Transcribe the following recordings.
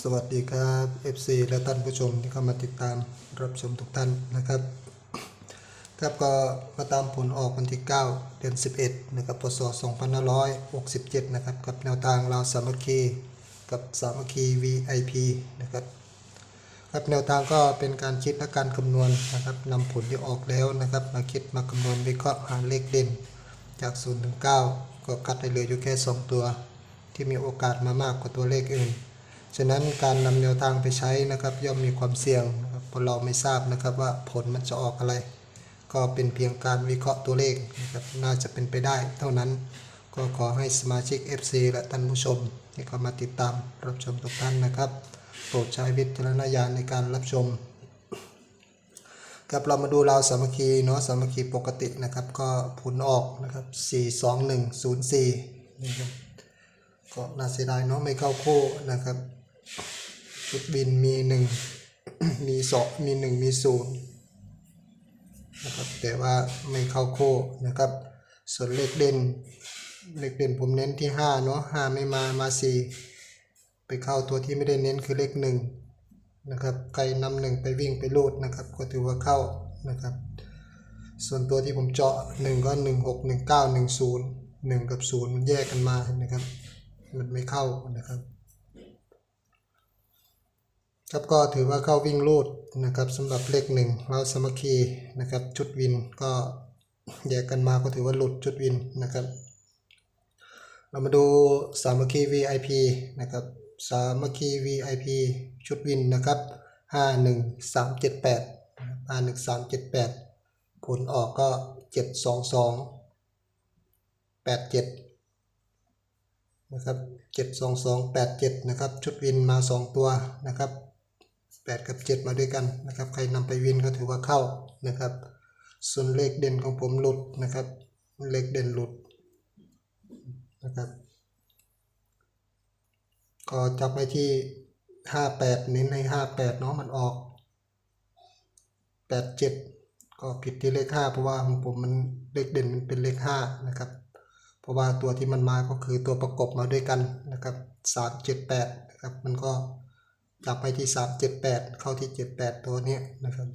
สวัสดีครับ FC และท่านผู้ชมที่เข้ามาติดตามรับชมทุกท่านนะครับ ครับก็มาตามผลออกวันที่ 9 เดือน 11 นะครับพศ2567 นะครับกับแนวทางเราวสามัคคีกับสามัคคี VIP นะครับครับแนวทางก็เป็นการคิดและการคำนวณนะครับนำผลที่ออกแล้วนะครับ มาคิดมาคำนวณวิเคราะห์หาเลขเด่นจาก 0 ถึง 9 ก็คัดได้เหลยอยู่แค่ 2 ตัว ที่มีโอกาสมามากกว่าตัวเลขอื่น ฉะนั้นการนำแนวทางไปใช้นะครับ ย่อมมีความเสี่ยงนะครับเพราะเราไม่ทราบนะครับว่าผลมันจะออกอะไร ก็เป็นเพียงการวิเคราะห์ตัวเลขนะครับน่าจะเป็นไปได้ เท่านั้นก็ขอให้สมาชิก FC และท่านผู้ชม ที่เข้ามาติดตามรับชมทุกท่านนะครับ โปรดใช้วิจารณญาณในการรับชมครับเรามาดูราวสามัคคีเนาะสามัคคีปกตินะครับ ก็ผลออกนะครับ 42104นะครับก็น่าเสียดายเนาะไม่เข้าคู่นะครับ ชุดบินมีหนึ่งมีสองมีหนึ่งมีศูนย์นะครับแต่ว่าไม่เข้าโคู่นะครับ ส่วนเลขเด่นเลขเด่นผมเน้นที่ห้าเนาะห้าไม่มามาสี่ไปเข้าตัวที่ไม่ได้เน้นคือเลขหนึ่งนะครับใครนำหนึ่งไปวิ่งไปลูดนะครับก็ถือว่าเข้านะครับ ส่วนตัวที่ผมเจาะหนึ่งก็หนึ่งหกหนึ่งเก้าหนึ่งศูนย์หนึ่งกับศูนย์มันแยกกันมานะครับ มันไม่เข้านะครับ ครับก็ถือว่าเข้าวิ่งลูดนะครับสำหรับเลขหนึ่งเราสามัคคีนะครับชุดวินก็แยกกันมาก็ถือว่าหลุดชุดวินนะครับ เรามาดูสามัคคี VIP นะครับสามัคคี VIP ชุดวินนะครับห้าหนึ่งสามเจ็ดแปดห้าหนึ่งสามเจ็ดแปดผลออกก็เจ็ดสองสองแปดเจ็ดนะครับเจ็ดสองสองแปดเจ็ดนะครับชุดวินมาสองตัวนะครับ แปดกับเจ็ดมาด้วยกันนะครับใครนำไปวินก็ถือว่าเข้านะครับ ส่วนเลขเด่นของผมหลุดนะครับ เลขเด่นหลุดนะครับก็จับไปที่ห้าแปดเน้นให้ห้าแปดเนาะมันออกแปดเจ็ดก็ผิดที่เลขห้าเพราะว่าของผมมันเลขเด่นมันเป็นเลขห้านะครับ เพราะว่าตัวที่มันมาก็คือตัวประกบมาด้วยกันนะครับสามเจ็ดแปดนะครับมันก็ กลับไปที่สามเจ็ดแปดเข้าที่เจ็ดแปดตัวนี้นะครับ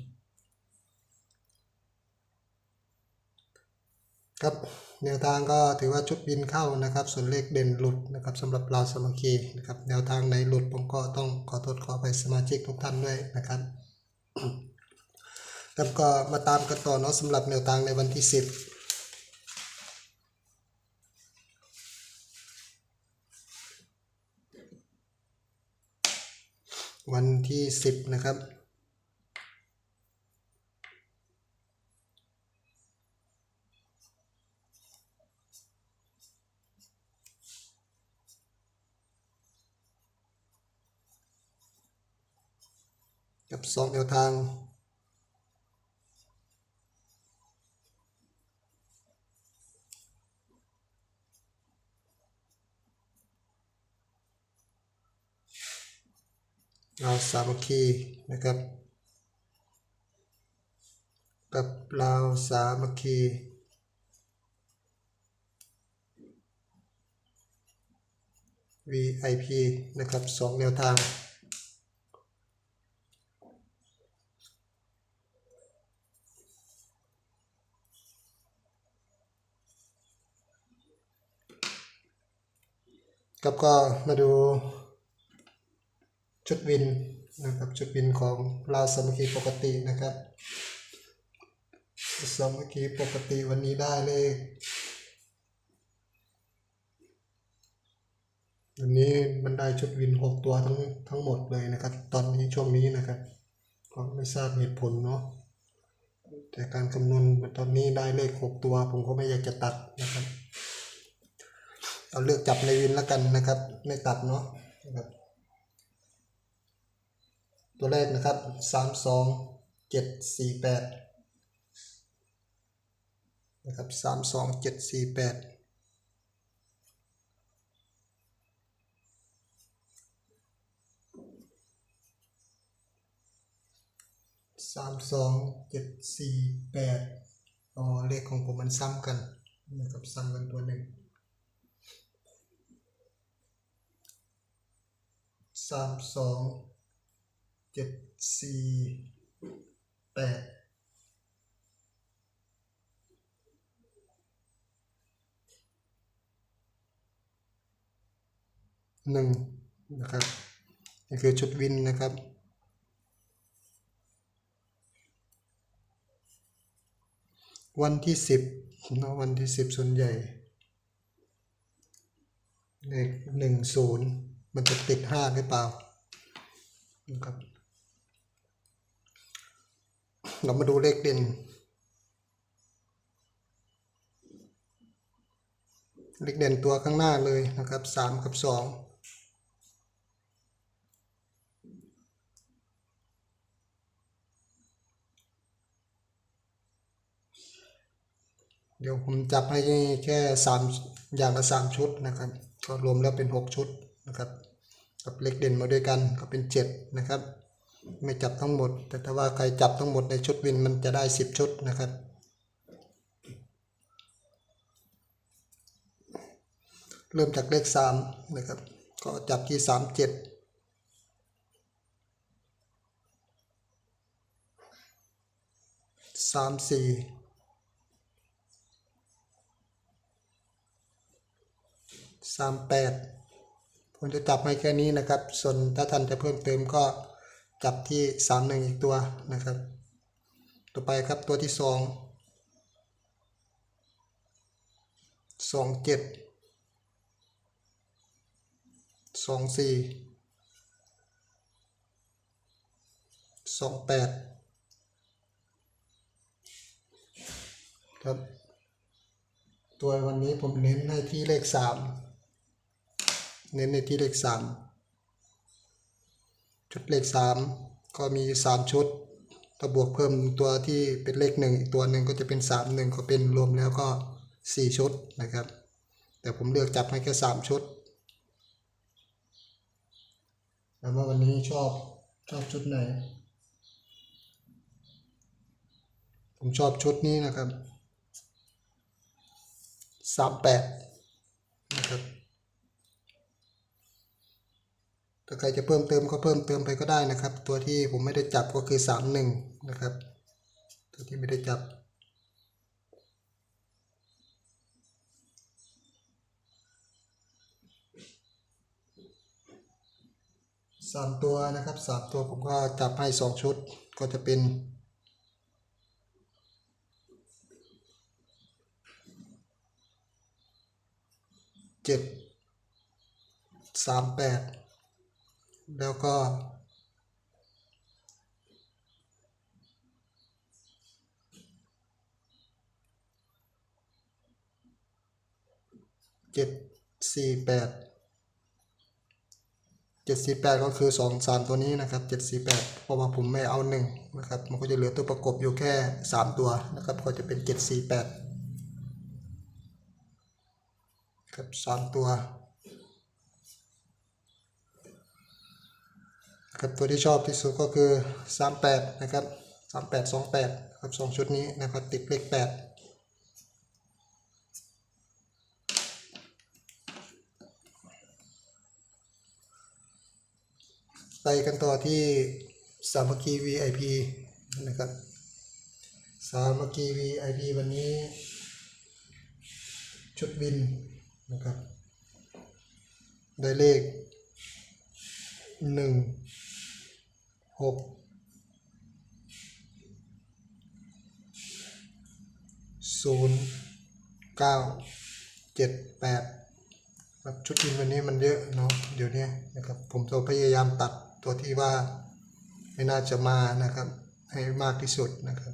ครับแนวทางก็ถือว่าชุดบินเข้านะครับ ส่วนเลขเด่นหลุดนะครับสำหรับเราสมัครีนะครับแนวทางในหลุดผมก็ต้องขอโทษขอไปสมาชิกทุกท่านด้วยนะครับแล้วก็มาตามกันต่อเนาะสำหรับแนวทางในวันที่ 10 วันที่สิบนะครับ กับสองแนวทาง เราสามัคคีนะครับ กับเราสามัคคี VIP นะครับสองแนวทางกับก็มาดู ชุดวินนะครับชุดวินของเราวสามัคคีปกตินะครับสามัคคีปกติวันนี้ได้เลขวันนี้มันได้ชุดวินหกตัวทั้งทั้งหมดเลยนะครับ ตอนนี้ช่วงนี้นะครับ ก็ไม่ทราบเหตุผลเนาะแต่การคำนวณตอนนี้ได้เลขหกตัว ผมก็ไม่อยากจะตัดนะครับเอาเลือกจับในวินแล้วกันนะครับ ไม่ตัดเนาะนะครับ ตัวเลขนะครับสามสองเจ็ดสี่แปดนะครับสามสองเจ็ดสี่แปดสามสองเจ็ดสี่แปดอ๋อเลขของผมมันซ้ำกันนะครับซ้ำกันตัวหนึ่งสามสอง เจ็ดสี่แปดหนึ่งนะครับนี่คือชุดวินนะครับวันที่สิบเนาะวันที่สิบส่วนใหญ่เลขหนึ่งศูนย์มันจะติดห้าหรือเปล่านะครับ เรามาดูเลขเด่น เลขเด่นตัวข้างหน้าเลยนะครับสามกับสองเดี๋ยวผมจับให้แค่สามอย่างละสามชุดนะครับ ก็รวมแล้วเป็นหกชุดนะครับ กับเลขเด่นมาด้วยกันก็เป็นเจ็ดนะครับ ไม่จับทั้งหมด แต่ถ้าว่าใครจับทั้งหมดในชุดวินมันจะได้สิบชุดนะครับ เริ่มจากเลขสามนะครับ ก็จับที่สามเจ็ดสามสี่สามแปดผมจะจับให้แค่นี้นะครับ ส่วนถ้าท่านจะเพิ่มเติมก็ จับที่สามหนึ่งอีกตัวนะครับ ต่อไปครับตัวที่สองสองเจ็ดสองสี่สองแปดครับ ตัววันนี้ผมเน้นให้ที่เลขสามเน้นในที่เลขสาม ชุดเลขสามก็มีสามชุดถ้าบวกเพิ่มตัวที่เป็นเลขหนึ่งอีกตัวหนึ่งก็จะเป็นสามหนึ่งก็เป็นรวมแล้วก็สี่ชุดนะครับ แต่ผมเลือกจับให้แค่สามชุด แล้วว่าวันนี้ชอบชอบชุดไหน ผมชอบชุดนี้นะครับสามแปดนะครับ ถ้าใครจะเพิ่มเติมก็เพิ่มเติมไปก็ได้นะครับ ตัวที่ผมไม่ได้จับก็คือสามหนึ่งนะครับ ตัวที่ไม่ได้จับ สามตัวนะครับสามตัวผมก็จับให้สองชุดก็จะเป็นเจ็ดสามแปด แล้วก็ เจ็ดสี่แปดเจ็ดสี่แปดก็คือสองสามตัวนี้นะครับเจ็ดสี่แปดเพราะว่าผมไม่เอาหนึ่งนะครับ มันก็จะเหลือตัวประกบอยู่แค่สามตัวนะครับ ก็จะเป็นเจ็ดสี่แปดครับสามตัว ครับตัวที่ชอบที่สุดก็คือสามแปดนะครับสามแปดสองแปดครับสองชุดนี้นะครับติดเลขแปดไปกันต่อที่สามัคคี VIP นะครับสามัคคี VIP วันนี้ ชุดบินนะครับ ได้เลขหนึ่ง หกศูนย์เก้าเจ็ดแปดครับชุดอินวันนี้มันเยอะเนาะเดี๋ยวนี้นะครับ ผมจะพยายามตัดตัวที่ว่าไม่น่าจะมานะครับ ให้มากที่สุดนะครับ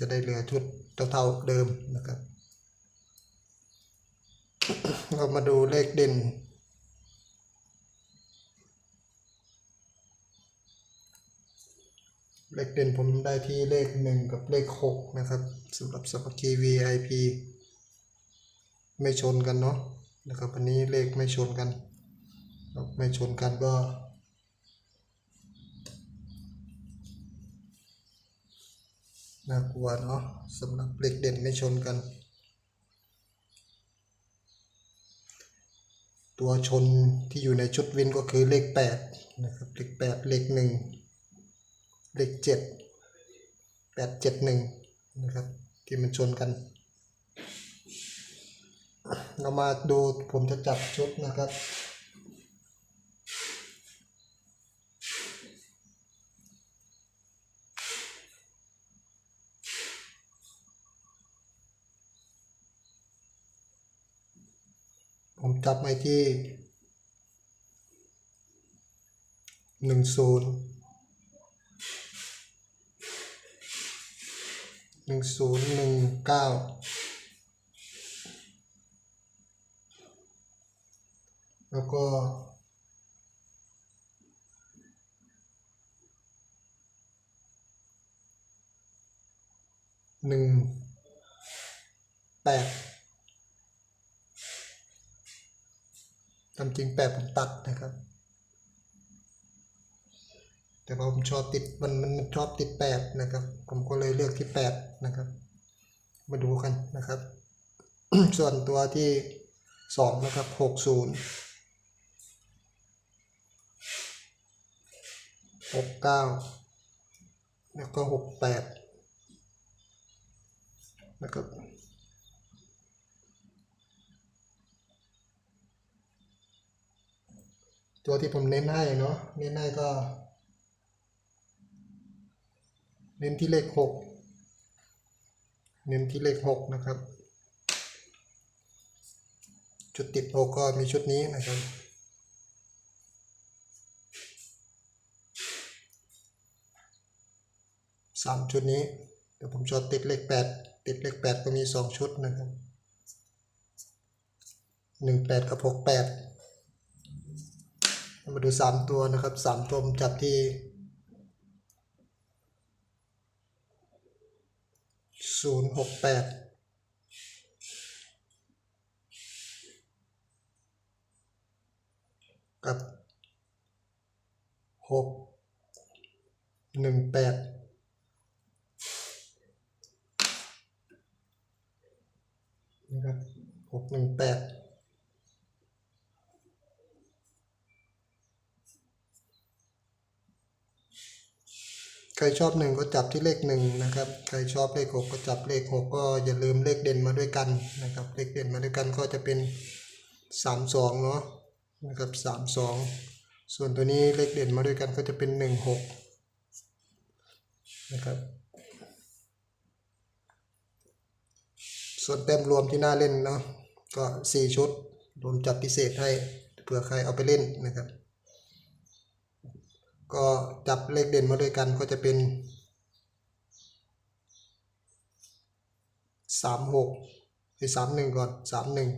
จะได้เหลือชุดเท่าๆเดิมนะครับ เรามาดูเลขเด่น เลขเด่นผมได้ที่เลขหนึ่งกับเลขหกนะครับสำหรับสปักคี VIP ไม่ชนกันเนาะนะครับอันนี้เลขไม่ชนกัน ไม่ชนกันก็ น่ากลัวเนาะสำหรับเลขเด่นไม่ชนกัน ตัวชนที่อยู่ในชุดวินก็คือเลขแปดนะครับ เลขแปดเลขหนึ่ง เลขเจ็ดแปดเจ็ดหนึ่งนะครับที่มันชนกัน เรามาดูผมจะจับชุดนะครับ ผมจับไว้ที่หนึ่งศูนย์ หนึ่งศูนย์หนึ่งเก้าแล้วก็หนึ่งแปดตามจริงแปดผมตัดนะครับ แต่ว่าผมชอบติดมันมันมันชอบติดแปดนะครับ ผมก็เลยเลือกที่แปดนะครับ มาดูกันนะครับ ส่วนตัวที่สองนะครับหกศูนย์หกเก้าแล้วก็หกแปดนะครับตัวที่ผมเน้นให้เนาะเน้นให้ก็ เน้นที่เลขหกเน้นที่เลขหกนะครับจุดติดหกก็มีชุดนี้นะครับสามชุดนี้ เดี๋ยวผมชอบติดเลขแปดติดเลขแปดก็มีสองชุดนะครับหนึ่งแปดกับหกแปดมาดูสามตัวนะครับสามตัวผมจับที่ ศูนย์หกแปดกับหกหนึ่งแปดนะครับหกหนึ่งแปด ใครชอบหนึ่งก็จับที่เลขหนึ่งนะครับ ใครชอบเลขหกก็จับเลขหกก็อย่าลืมเลขเด่นมาด้วยกันนะครับ เลขเด่นมาด้วยกันก็จะเป็นสามสองเนาะนะครับสามสองส่วนตัวนี้เลขเด่นมาด้วยกันก็จะเป็นหนึ่งหกนะครับ ส่วนแต้มรวมที่น่าเล่นเนาะก็สี่ชุดรวมจับพิเศษให้เผื่อใครเอาไปเล่นนะครับ ก็จับเลขเด่นมาด้วยกันก็จะเป็นสามหกไปสามหนึ่งก่อนสามหนึ่ง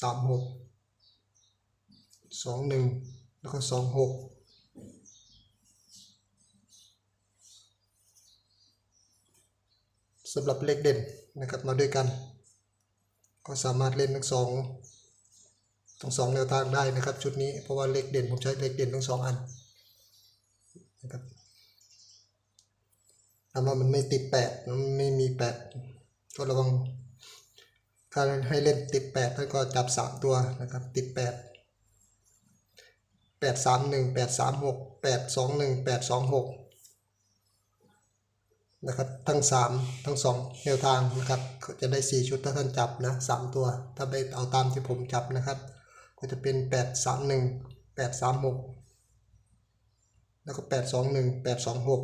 สามหกสองหนึ่งแล้วก็สองหกสำหรับเลขเด่นนะครับมาด้วยกัน ก็สามารถเล่นทั้งสองทั้งสองแนวทางได้นะครับชุดนี้เพราะว่าเลขเด่นผมใช้เลขเด่นทั้งสองอัน นะครับถามว่ามันไม่ติดแปดมันไม่มีแปดก็ระวังถ้าให้เล่นติดแปดท่านก็จับสามตัวนะครับ ติดแปดแปดสามหนึ่งแปดสามหกแปดสองหนึ่งแปดสองหกนะครับทั้งสามทั้งสองแนวทางนะครับจะได้สี่ชุดถ้าท่านจับนะสามตัวถ้าไปเอาตามที่ผมจับนะครับ ก็จะเป็นแปดสามหนึ่ง แล้วก็แปดสองหนึ่งแปดสองหก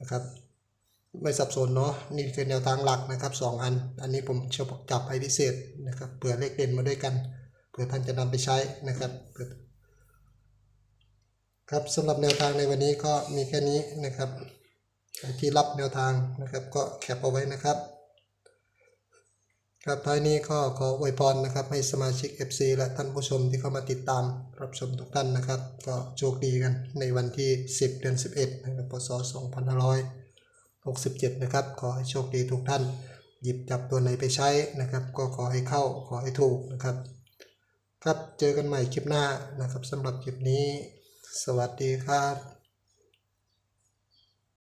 นะครับ ไม่สับสนเนาะนี่คือแนวทางหลักนะครับสองอัน อันนี้ผมเฉพาะจับให้พิเศษนะครับเผื่อเลขเด่นมาด้วยกันเผื่อท่านจะนำไปใช้นะครับครับสำหรับแนวทางในวันนี้ก็มีแค่นี้นะครับที่รับแนวทางนะครับ ก็แคปเอาไว้นะครับ ครับท้ายนี้ก็ขออวยพรนะครับให้สมาชิก FC และท่านผู้ชมที่เข้ามาติดตามรับชมทุกท่านนะครับ ก็โชคดีกันในวันที่ 10 เดือน 11นะครับพศ2567 นะครับ ขอให้โชคดีทุกท่าน หยิบจับตัวไหนไปใช้นะครับ ก็ขอให้เข้าขอให้ถูกนะครับ ครับเจอกันใหม่คลิปหน้านะครับสำหรับคลิปนี้ สวัสดีครับ